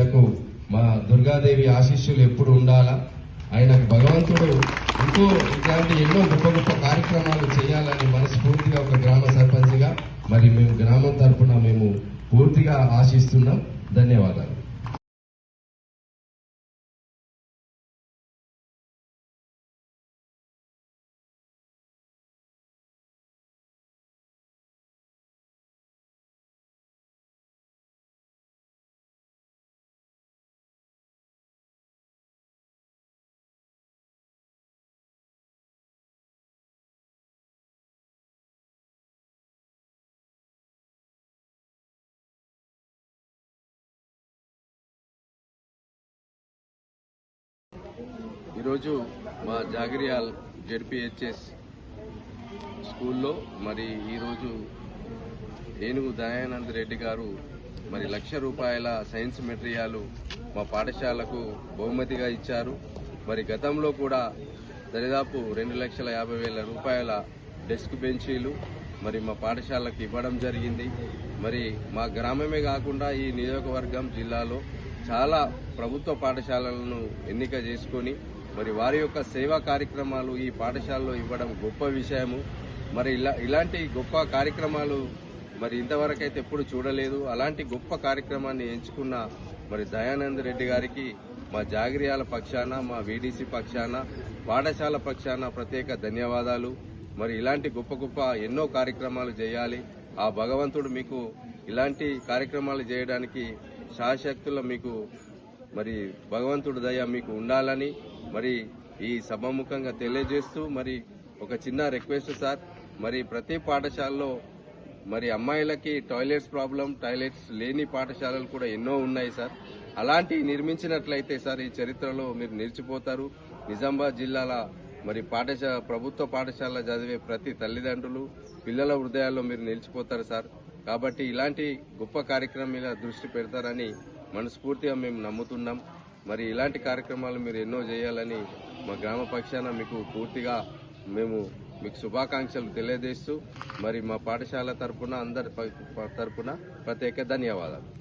ఆయనకు మా దుర్గాదేవి ఆశీస్సులు ఎప్పుడు ఉండాలా? ఆయనకు భగవంతుడు ఇంకో ఇట్లాంటి ఎన్నో గొప్ప గొప్ప కార్యక్రమాలు చేయాలని మనస్ఫూర్తిగా ఒక గ్రామ సర్పంచ్గా మరి మేము గ్రామం తరఫున మేము పూర్తిగా ఆశిస్తున్నాం. ధన్యవాదాలు. ఈరోజు మా జాగిరియాల్ జెడ్పిహెచ్ఎస్ స్కూల్లో మరి ఈరోజు ఏనుగు దయానంద్ రెడ్డి గారు మరి లక్ష రూపాయల సైన్స్ మెటీరియాలు మా పాఠశాలకు బహుమతిగా ఇచ్చారు. మరి గతంలో కూడా దరిదాపు రెండు లక్షల యాభై వేల రూపాయల డెస్క్ బెంచీలు మరి మా పాఠశాలకు ఇవ్వడం జరిగింది. మరి మా గ్రామమే కాకుండా ఈ నియోజకవర్గం జిల్లాలో చాలా ప్రభుత్వ పాఠశాలలను ఎన్నిక చేసుకొని మరి వారి యొక్క సేవా కార్యక్రమాలు ఈ పాఠశాలలో ఇవ్వడం గొప్ప విషయము. మరి ఇలా ఇలాంటి గొప్ప కార్యక్రమాలు మరి ఇంతవరకు అయితే ఎప్పుడు చూడలేదు. అలాంటి గొప్ప కార్యక్రమాన్ని ఎంచుకున్న మరి దయానంద్ రెడ్డి గారికి మా జాగిరియాల పక్షాన మా వీడీసీ పక్షాన పాఠశాల పక్షాన ప్రత్యేక ధన్యవాదాలు. మరి ఇలాంటి గొప్ప గొప్ప ఎన్నో కార్యక్రమాలు చేయాలి. ఆ భగవంతుడు మీకు ఇలాంటి కార్యక్రమాలు చేయడానికి శాశక్తుల మీకు మరి భగవంతుడు దయ మీకు ఉండాలని మరి ఈ సభాముఖంగా తెలియజేస్తూ మరి ఒక చిన్న రిక్వెస్ట్ సార్. మరి ప్రతి పాఠశాలలో మరి అమ్మాయిలకి టాయిలెట్స్ ప్రాబ్లం టాయిలెట్స్ లేని పాఠశాలలు కూడా ఎన్నో ఉన్నాయి సార్. అలాంటి నిర్మించినట్లయితే సార్ ఈ చరిత్రలో మీరు నిలిచిపోతారు. నిజామాబాద్ జిల్లాల మరి పాఠశాల ప్రభుత్వ పాఠశాల చదివే ప్రతి తల్లిదండ్రులు పిల్లల హృదయాల్లో మీరు నిలిచిపోతారు సార్. కాబట్టి ఇలాంటి గొప్ప కార్యక్రమం మీద దృష్టి పెడతారని మనస్ఫూర్తిగా మేము నమ్ముతున్నాం. మరి ఇలాంటి కార్యక్రమాలు మీరు ఎన్నో చేయాలని మా గ్రామ పక్షాన మీకు పూర్తిగా మేము మీకు శుభాకాంక్షలు తెలియజేస్తూ మరి మా పాఠశాల తరపున అందరి ప- తరపున ప్రత్యేక ధన్యవాదాలు.